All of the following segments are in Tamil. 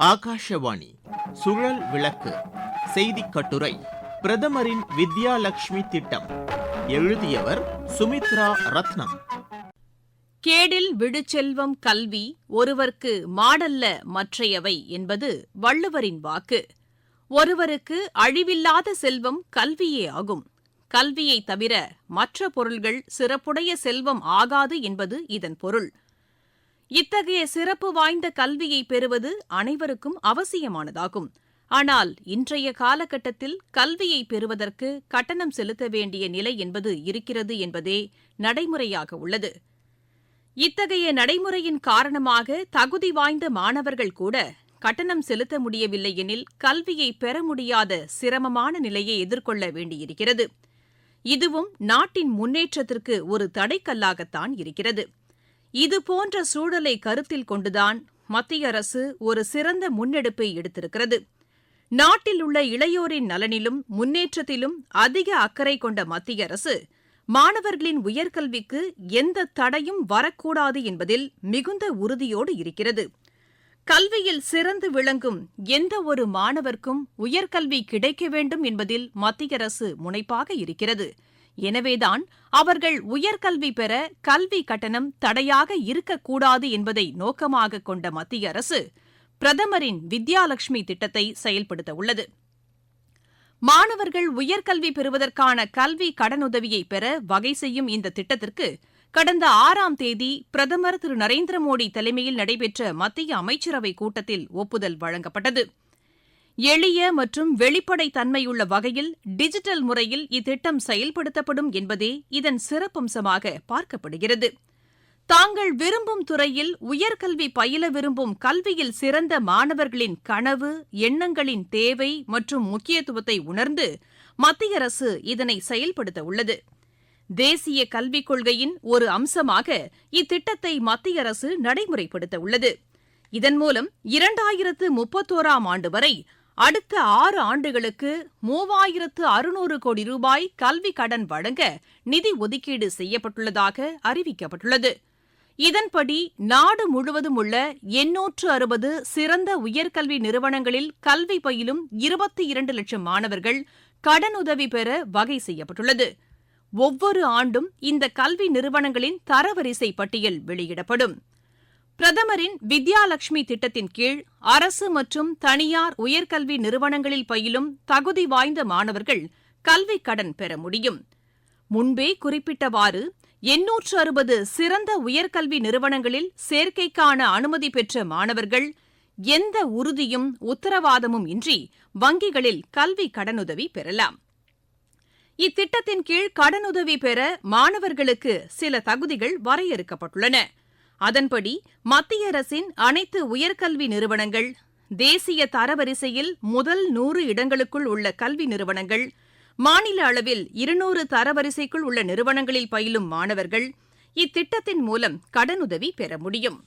ஆகாஷவாணி சுழல் விளக்கு செய்திக் கட்டுரை பிரதமரின் வித்யாலட்சுமி திட்டம் எழுதியவர் சுமித்ரா ரத்னம். கேடில் விடுச்செல்வம் கல்வி ஒருவர்க்கு மாடல்ல மற்றையவை என்பது வள்ளுவரின் வாக்கு. ஒருவருக்கு அழிவில்லாத செல்வம் கல்வியே ஆகும். கல்வியை தவிர மற்ற பொருள்கள் சிறப்புடைய செல்வம் ஆகாது என்பது இதன் பொருள். இத்தகைய சிறப்பு வாய்ந்த கல்வியை பெறுவது அனைவருக்கும் அவசியமானதாகும். ஆனால் இன்றைய காலகட்டத்தில் கல்வியை பெறுவதற்கு கட்டணம் செலுத்த வேண்டிய நிலை என்பது இருக்கிறது என்பதே நடைமுறையாக உள்ளது. இத்தகைய நடைமுறையின் காரணமாக தகுதி வாய்ந்த மாணவர்கள் கூட கட்டணம் செலுத்த முடியவில்லை எனில் கல்வியை பெற முடியாத சிரமமான நிலையை எதிர்கொள்ள வேண்டியிருக்கிறது. இதுவும் நாட்டின் முன்னேற்றத்திற்கு ஒரு தடைக்கல்லாகத்தான் இருக்கிறது. இதுபோன்ற சூழலை கருத்தில் கொண்டுதான் மத்திய அரசு ஒரு சிறந்த முன்னெடுப்பை எடுத்திருக்கிறது. நாட்டில் உள்ள இளையோரின் நலனிலும் முன்னேற்றத்திலும் அதிக அக்கறை கொண்ட மத்திய அரசு மாணவர்களின் உயர்கல்விக்கு எந்த தடையும் வரக்கூடாது என்பதில் மிகுந்த உறுதியோடு இருக்கிறது. கல்வியில் சிறந்து விளங்கும் எந்த ஒரு மாணவர்க்கும் உயர்கல்வி கிடைக்க வேண்டும் என்பதில் மத்திய அரசு முனைப்பாக இருக்கிறது. எனவேதான் அவர்கள் உயர்கல்வி பெற கல்வி கட்டணம் தடையாக இருக்கக்கூடாது என்பதை நோக்கமாக கொண்ட மத்திய அரசு பிரதமரின் வித்யாலட்சுமி திட்டத்தை செயல்படுத்த உள்ளது. மாணவர்கள் உயர்கல்வி பெறுவதற்கான கல்வி கடனுதவியை பெற வகை செய்யும் இந்த திட்டத்திற்கு கடந்த ஆறாம் தேதி பிரதமர் திரு நரேந்திர மோடி தலைமையில் நடைபெற்ற மத்திய அமைச்சரவைக் கூட்டத்தில் ஒப்புதல் வழங்கப்பட்டது. எளிய மற்றும் வெளிப்படைத் தன்மையுள்ள வகையில் டிஜிட்டல் முறையில் இத்திட்டம் செயல்படுத்தப்படும் என்பதே இதன் சிறப்பம்சமாக பார்க்கப்படுகிறது. தாங்கள் விரும்பும் துறையில் உயர்கல்வி பயில விரும்பும் கல்வியில் சிறந்த மாணவர்களின் கனவு எண்ணங்களின் தேவை மற்றும் முக்கியத்துவத்தை உணர்ந்து மத்திய அரசு இதனை செயல்படுத்த உள்ளது. தேசிய கல்விக் கொள்கையின் ஒரு அம்சமாக இத்திட்டத்தை மத்திய அரசு நடைமுறைப்படுத்த உள்ளது. இதன் மூலம் இரண்டாயிரத்து முப்பத்தோராம் ஆண்டு வரை அடுத்த ஆறு ஆண்டுகளுக்கு மூவாயிரத்து அறுநூறு கோடி ரூபாய் கல்வி கடன் வழங்க நிதி ஒதுக்கீடு செய்யப்பட்டுள்ளதாக அறிவிக்கப்பட்டுள்ளது. இதன்படி நாடு முழுவதும் உள்ள எண்ணூற்று அறுபது சிறந்த உயர்கல்வி நிறுவனங்களில் கல்வி பயிலும் இருபத்தி இரண்டு லட்சம் மாணவர்கள் கடனுதவி பெற வகை செய்யப்பட்டுள்ளது. ஒவ்வொரு ஆண்டும் இந்த கல்வி நிறுவனங்களின் தரவரிசை பட்டியல் வெளியிடப்படும். பிரதமரின் வித்யாலட்சுமி திட்டத்தின் கீழ் அரசு மற்றும் தனியார் உயர்கல்வி நிறுவனங்களில் பயிலும் தகுதி வாய்ந்த மாணவர்கள் கல்விக் கடன் பெற முடியும். முன்பே குறிப்பிட்டவாறு எண்ணூற்று அறுபது சிறந்த உயர்கல்வி நிறுவனங்களில் சேர்க்கைக்கான அனுமதி பெற்ற மாணவர்கள் எந்த உறுதியும் உத்தரவாதமும் இன்றி வங்கிகளில் கல்வி கடனுதவி பெறலாம். இத்திட்டத்தின் கீழ் கடனுதவி பெற மாணவர்களுக்கு சில தகுதிகள் வரையறுக்கப்பட்டுள்ளன. அதன்படி மத்திய அரசின் அனைத்து உயர்கல்வி நிறுவனங்கள் தேசிய தரவரிசையில் முதல் நூறு இடங்களுக்குள் உள்ள கல்வி நிறுவனங்கள் மாநில அளவில் இருநூறு தரவரிசைக்குள் உள்ள நிறுவனங்களில் பயிலும் மாணவர்கள் இத்திட்டத்தின் மூலம் கடனுதவி பெற முடியும்.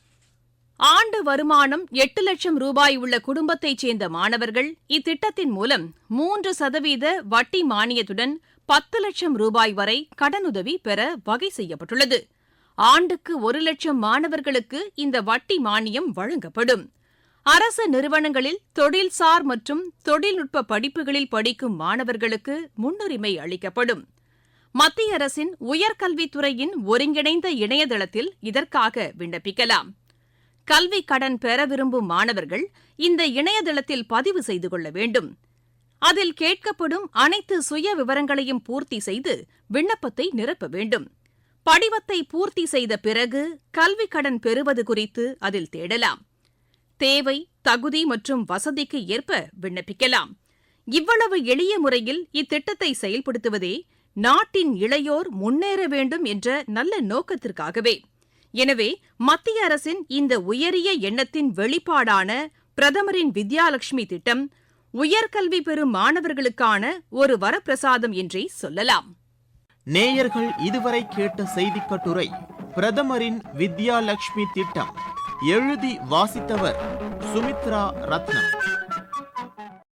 ஆண்டு வருமானம் எட்டு லட்சம் ரூபாய் உள்ள குடும்பத்தைச் சேர்ந்த மாணவர்கள் இத்திட்டத்தின் மூலம் மூன்று சதவீத வட்டி மானியத்துடன் பத்து லட்சம் ரூபாய் வரை கடனுதவி பெற வகை செய்யப்பட்டுள்ளது. ஆண்டுக்கு ஒரு லட்சம் மாணவர்களுக்கு இந்த வட்டி மானியம் வழங்கப்படும். அரசு நிறுவனங்களில் தொழில்சார் மற்றும் தொழில்நுட்ப படிப்புகளில் படிக்கும் மாணவர்களுக்கு முன்னுரிமை அளிக்கப்படும். மத்திய அரசின் உயர்கல்வித்துறையின் ஒருங்கிணைந்த இணையதளத்தில் இதற்காக விண்ணப்பிக்கலாம். கல்வி கடன் பெற விரும்பும் மாணவர்கள் இந்த இணையதளத்தில் பதிவு செய்து கொள்ள வேண்டும். அதில் கேட்கப்படும் அனைத்து சுய விவரங்களையும் பூர்த்தி செய்து விண்ணப்பத்தை நிரப்ப வேண்டும். படிவத்தை பூர்த்தி செய்த பிறகு கல்வி கடன் பெறுவது குறித்து அதில் தேடலாம். தேவை தகுதி மற்றும் வசதிக்கு ஏற்ப விண்ணப்பிக்கலாம். இவ்வளவு எளிய முறையில் இத்திட்டத்தை செயல்படுத்துவதே நாட்டின் இளையோர் முன்னேற வேண்டும் என்ற நல்ல நோக்கத்திற்காகவே. எனவே மத்திய அரசின் இந்த உயரிய எண்ணத்தின் வெளிப்பாடான பிரதமரின் வித்யாலட்சுமி திட்டம் உயர்கல்வி பெறும் மாணவர்களுக்கான ஒரு வரப்பிரசாதம் என்றே சொல்லலாம். நேயர்கள் இதுவரை கேட்ட செய்திக் கட்டுரை பிரதமரின் வித்யாலட்சுமி திட்டம். எழுதி வாசித்தவர் சுமித்ரா ரத்னம்.